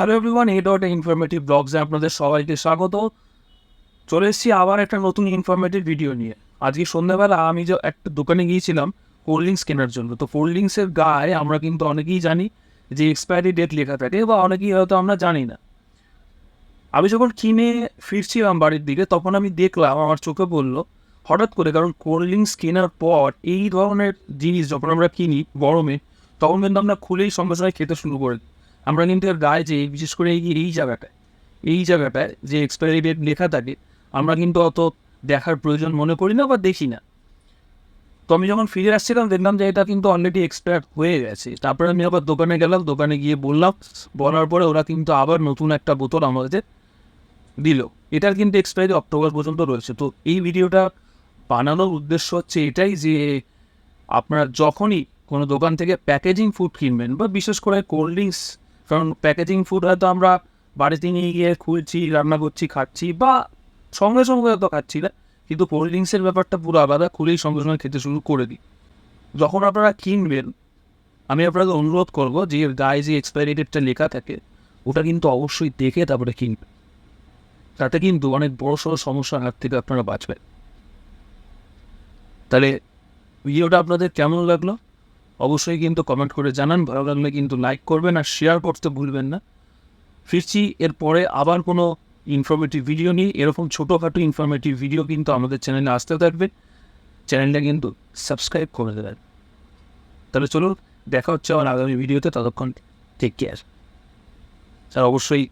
Hello everyone এই dot informative ব্লগসে আপনাদের সবাইকে স্বাগত। চলে এসেছি আবার একটা নতুন ইনফরমেটিভ ভিডিও নিয়ে। আজকে সন্ধ্যাবেলা আমি যে একটা দোকানে গিয়েছিলাম কোল্ড ড্রিঙ্কস কেনার জন্য। তো কোল্ড ড্রিঙ্কসের গায়ে আমরা কিন্তু অনেকেই জানি যে এক্সপায়ারি ডেট লেখা থাকে বা অনেকেই হয়তো আমরা জানি না। আমি যখন কিনে ফিরছিলাম বাড়ির দিকে, তখন আমি দেখলাম, আমার চোখে পড়ল, হঠাৎ করে কারণ কোল্ড ড্রিঙ্কস কেনার পর এই ধরনের জিনিস যখন আমরা কিনি গরমে, তখন কিন্তু আমরা খুলেই সঙ্গে সঙ্গে খেতে শুরু করে দিই। আমরা কিন্তু এর গায়ে যে বিশেষ করে এই এই জায়গাটায় এই জায়গাটায় যে এক্সপায়ারি ডেট লেখা থাকে, আমরা কিন্তু অত দেখার প্রয়োজন মনে করি না বা দেখি না। তো আমি যখন ফিরে আসছিলাম, দেখলাম যে এটা কিন্তু অলরেডি এক্সপায়ার হয়ে গেছে। তারপরে আমি আবার দোকানে গেলাম, দোকানে গিয়ে বললাম, বলার পরে ওরা কিন্তু আবার নতুন একটা বোতল আমাদের দিল। এটার কিন্তু এক্সপায়ারি অক্টোবর পর্যন্ত রয়েছে। তো এই ভিডিওটা বানানোর উদ্দেশ্য হচ্ছে এটাই যে, আপনারা যখনই কোনো দোকান থেকে প্যাকেজিং ফুড কিনবেন বা বিশেষ করে কোল্ড ড্রিঙ্কস কারণ প্যাকেজিং ফুড হয়তো আমরা বাড়িতে নিয়ে গিয়ে খুলছি রান্না করছি, খাচ্ছি বা সঙ্গে সঙ্গে হয়তো খাচ্ছি না। কিন্তু কোল্ড ড্রিঙ্কসের ব্যাপারটা পুরো আলাদা, খুলেই সঙ্গে সঙ্গে খেতে শুরু করে দিই। যখন আপনারা কিনবেন, আমি আপনাকে অনুরোধ করব যে গায়ে যে এক্সপায়ারি ডেটটা লেখা থাকে, ওটা কিন্তু অবশ্যই দেখে তারপরে কিনবেন। তাতে কিন্তু অনেক বড় সড়ো সমস্যার হাত থেকে আপনারা বাঁচবেন। তাহলে ভিডিওটা আপনাদের কেমন লাগল? অবশ্যই কিন্তু কমেন্ট করে জানান। ভালো লাগলে কিন্তু লাইক করবেন আর শেয়ার করতে ভুলবেন না। ফিরছি, এরপরে আবার কোনো ইনফরমেটিভ ভিডিও নিয়ে। এরকম ছোটোখাটো ইনফরমেটিভ ভিডিও কিন্তু আমাদের চ্যানেলে আসতে থাকবে। চ্যানেলটা কিন্তু সাবস্ক্রাইব করে দেবেন। তাহলে চলুন, দেখা হচ্ছে আমার আগামী ভিডিওতে ততক্ষণ টেক কেয়ার আর অবশ্যই